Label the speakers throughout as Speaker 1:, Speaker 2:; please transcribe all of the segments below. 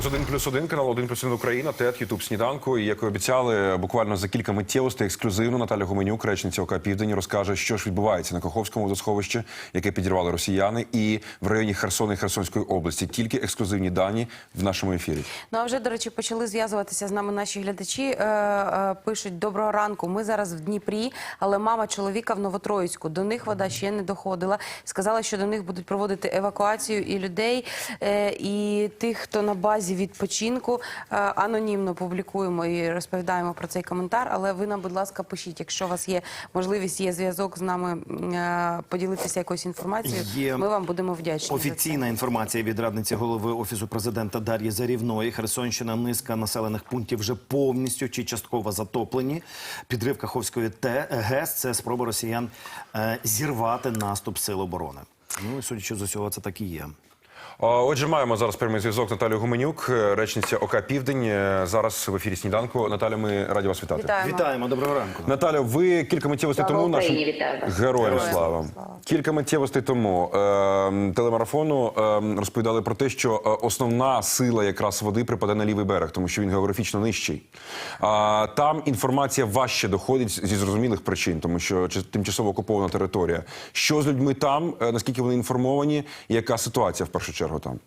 Speaker 1: З 1 плюс 1, канал 1 плюс 1 Україна, ТЕТ, Ютуб Сніданку. І як і обіцяли, буквально за кілька миттєвостей ексклюзивно Наталя Гуменюк, речниця ОК Південь, розкаже, що ж відбувається на Каховському водосховищі, яке підірвали росіяни, і в районі Херсона і Херсонської області. Тільки ексклюзивні дані в нашому ефірі.
Speaker 2: Ну а вже до речі, почали зв'язуватися з нами наші глядачі. Е, е, пишуть доброго ранку. Ми зараз в Дніпрі, але мама чоловіка в Новотроїцьку. До них вода ще не доходила. Сказала, що до них будуть проводити евакуацію і людей, е, і тих, хто на базі відпочинку. Е, анонімно публікуємо і розповідаємо про цей коментар. Але ви нам, будь ласка, пишіть, якщо у вас є можливість, є зв'язок з нами е, поділитися якоюсь інформацією.
Speaker 3: Є
Speaker 2: Ми вам будемо вдячні. за це.
Speaker 3: Офіційна інформація від радниці голови офісу президента Дар'ї Зарівної. Херсонщина низка населених пунктів вже повністю чи частково затоплені. Підрив Каховської Т- ГЕС – це спроба росіян е, зірвати наступ сил оборони. Ну і судячи з усього, це так і є.
Speaker 1: Отже, маємо зараз прямий зв'язок Наталію Гуменюк, е, речниця ОК Південь. Е, Зараз в ефірі сніданку. Наталя, ми раді вас вітати.
Speaker 2: Вітаємо.
Speaker 4: Вітаємо, доброго ранку.
Speaker 1: Наталя, ви кілька миттєвостей тому нашим героям слава. Кілька миттєвостей тому е, телемарафону е, розповідали про те, що е, основна сила якраз води припаде на лівий берег, тому що він географічно нижчий. А там інформація важче доходить зі зрозумілих причин, тому що чи- тимчасово окупована територія. Що з людьми там? е, Наскільки вони інформовані? Яка ситуація в першу чергу там?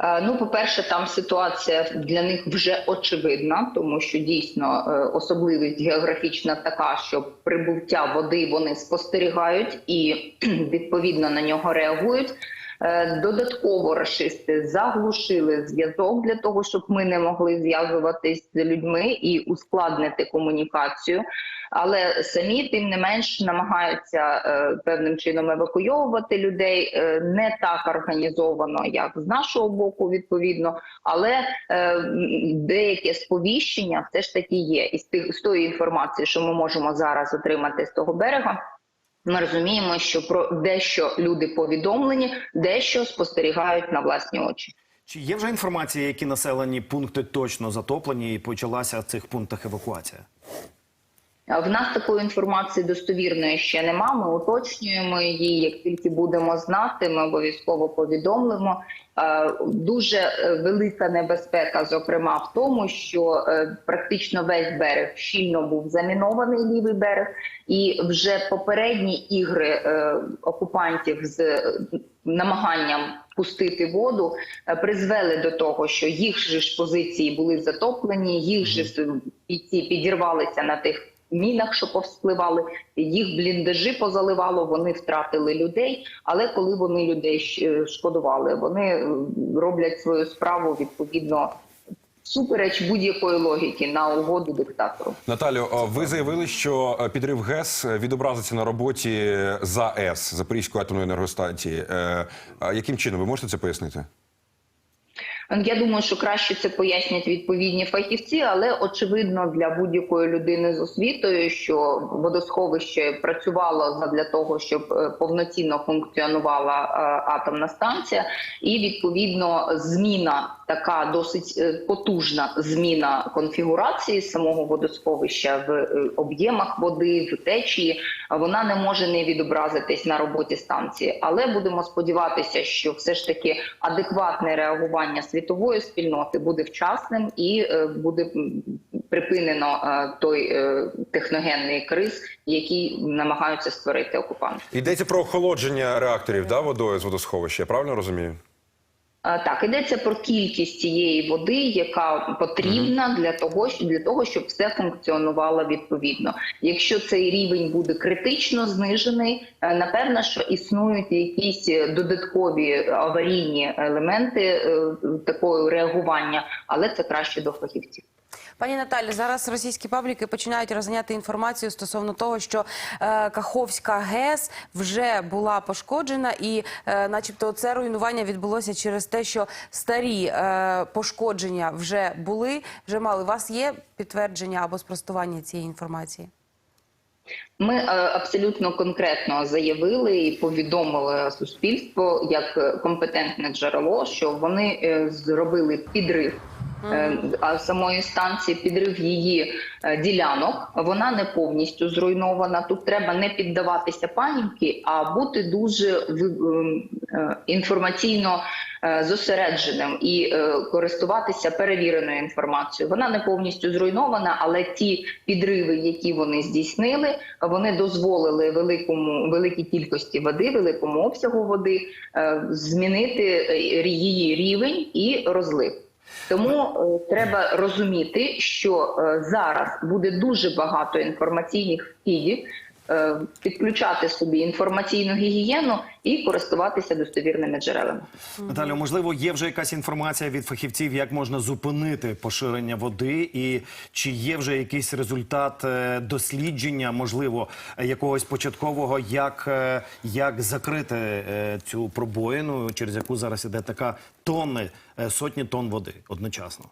Speaker 5: Е, Ну, по-перше, там ситуація для них вже очевидна, тому що дійсно е, особливість географічна така, що прибуття води вони спостерігають і відповідно на нього реагують. Е, Додатково рашисти заглушили зв'язок для того, щоб ми не могли зв'язуватись з людьми і ускладнити комунікацію. Але самі тим не менш намагаються е, певним чином евакуйовувати людей е, не так організовано, як з нашого боку, відповідно, але деяке сповіщення все ж таки є. І тих з тої інформації, що ми можемо зараз отримати з того берега. Ми розуміємо, що про дещо люди повідомлені, дещо спостерігають на власні очі.
Speaker 3: Чи є вже інформація, які населені пункти точно затоплені, і почалася в цих пунктах евакуація?
Speaker 5: В нас такої інформації достовірної ще нема. Ми уточнюємо її. Як тільки будемо знати, ми обов'язково повідомимо. Е, Дуже е, велика небезпека, зокрема, в тому, що е, практично весь берег щільно був замінований лівий берег, і вже попередні ігри окупантів з намаганням пустити воду призвели до того, що їх же ж позиції були затоплені, їх же бійці підірвалися на тих мінах, що повспливали, їх бліндажі позаливало, вони втратили людей. Але коли вони людей шкодували, вони е, роблять свою справу відповідно всупереч будь-якої логіки на угоду диктатору.
Speaker 1: Наталю, ви заявили, що е, підрив ГЕС відобразиться на роботі ЗАЕС Запорізької атомної енергостанції. Е, Яким чином ви можете це пояснити?
Speaker 5: Я думаю, що краще це пояснять відповідні фахівці, але очевидно для будь-якої людини з освітою, що водосховище працювало для того, щоб е, повноцінно функціонувала е, атомна станція, і відповідно зміна така досить е, потужна зміна конфігурації самого водосховища в об'ємах води, в течії, вона не може не відобразитись на роботі станції. Але будемо сподіватися, що все ж таки адекватне реагування світової спільноти буде вчасним і е, буде припинено е, той е, техногенний криз, який намагаються створити окупанти.
Speaker 1: Йдеться про охолодження реакторів да, водою з водосховища, я правильно розумію?
Speaker 5: Е, Так, йдеться про кількість цієї води, яка потрібна для того, для того, щоб все функціонувало відповідно. Якщо цей рівень буде критично знижений, е, напевно, що існують якісь додаткові аварійні елементи е, такого реагування, але це краще до фахівців.
Speaker 2: Пані Наталі, зараз російські пабліки починають розганяти інформацію стосовно того, що е, Каховська ГЕС вже була пошкоджена, і, е, начебто, це руйнування відбулося через те, що старі е, пошкодження вже були, вже мали. У вас є підтвердження або спростування цієї інформації?
Speaker 5: Ми е, абсолютно конкретно заявили і повідомили суспільство як е, компетентне джерело, що вони е, зробили підрив. Е, А самої станції підрив її е, ділянок. Вона не повністю зруйнована. Тут треба не піддаватися паніки, а бути дуже ем, е, інформаційно зосередженим і користуватися перевіреною інформацією. Вона не повністю зруйнована, але ті підриви, які вони здійснили, вони дозволили великому великій кількості води, великому обсягу води змінити її рівень і розлив. Тому е, треба розуміти, що е, зараз буде дуже багато інформаційних е, підключати собі інформаційну гігієну і користуватися достовірними джерелами.
Speaker 3: Наталю, можливо, є вже якась інформація від фахівців, як можна зупинити поширення води, і чи є вже якийсь результат е, дослідження, можливо, е, якогось початкового, як, е, як закрити е, цю пробоїну, через яку зараз іде така тонни, е, сотні тонн води одночасно.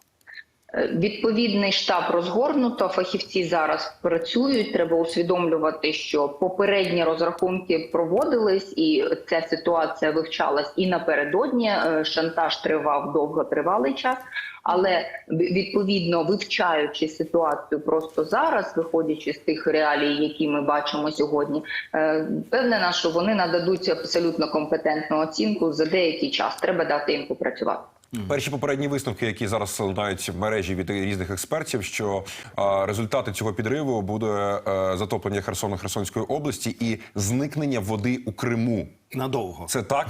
Speaker 5: Е, Відповідний штаб розгорнуто. Фахівці зараз працюють. Треба усвідомлювати, що попередні розрахунки проводились, і ця ситуація вивчалась і напередодні. Е, Шантаж тривав довготривалий час. Але відповідно вивчаючи ситуацію просто зараз, виходячи з тих реалій, які ми бачимо сьогодні, е, впевнена, що вони нададуть абсолютно компетентну оцінку за деякий час. Треба дати їм попрацювати.
Speaker 1: Перші попередні висновки, які зараз лунають в мережі від різних експертів, що е, результати цього підриву буде е, затоплення Херсону Херсонської області і зникнення води у Криму.
Speaker 3: Надовго.
Speaker 1: Це так?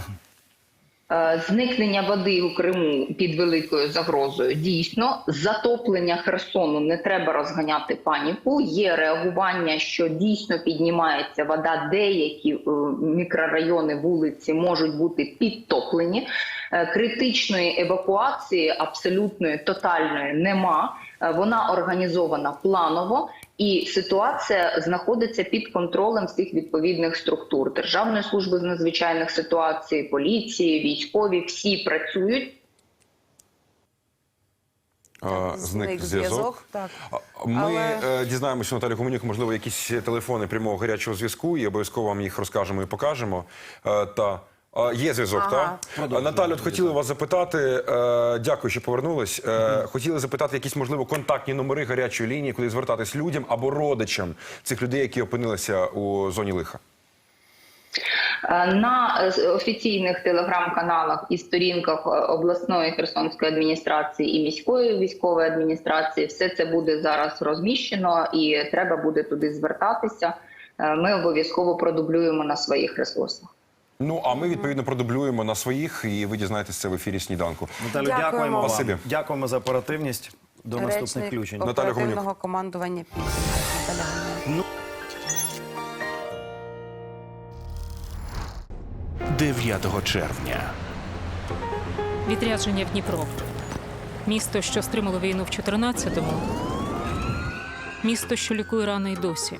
Speaker 5: Е, Зникнення води у Криму під великою загрозою дійсно затоплення Херсону не треба розганяти паніку. Є реагування, що дійсно піднімається вода. Деякі е, мікрорайони вулиці можуть бути підтоплені. Е, Критичної евакуації абсолютної тотальної нема. Вона організована планово. І ситуація знаходиться під контролем всіх відповідних структур Державної служби з надзвичайних ситуацій, поліції, військові всі працюють.
Speaker 1: Зник зв'язок. Ми
Speaker 2: Але-
Speaker 1: е, дізнаємося, Наталі Гуменюк, можливо, якісь телефони прямого гарячого зв'язку, і обов'язково вам їх розкажемо і покажемо. Е, та а, є зв'язок,
Speaker 2: Ага.
Speaker 1: так? Наталю, от хотіли вас запитати. Е, дякую, що повернулись. Е, хотіли запитати якісь, можливо, контактні номери гарячої лінії, куди звертатись людям або родичам цих людей, які опинилися у зоні лиха.
Speaker 5: Е, На е, офіційних телеграм-каналах і сторінках е, обласної Херсонської адміністрації і міської військової адміністрації все це буде зараз розміщено, і треба буде туди звертатися. Ми обов'язково продублюємо на своїх ресурсах.
Speaker 1: Ну а ми відповідно продублюємо на своїх, і ви дізнаєтесь це в ефірі сніданку.
Speaker 3: Наталю,
Speaker 2: Дякуємо
Speaker 3: дякуємо вам.
Speaker 1: Спасибі.
Speaker 3: Дякуємо за оперативність. До наступних включень.
Speaker 1: Наталя Гуменюк.
Speaker 2: командування. Наталя
Speaker 6: 9 червня.
Speaker 7: Відрядження в Дніпро. Місто, що стримало війну в 14-му. Місто, що лікує рани й досі.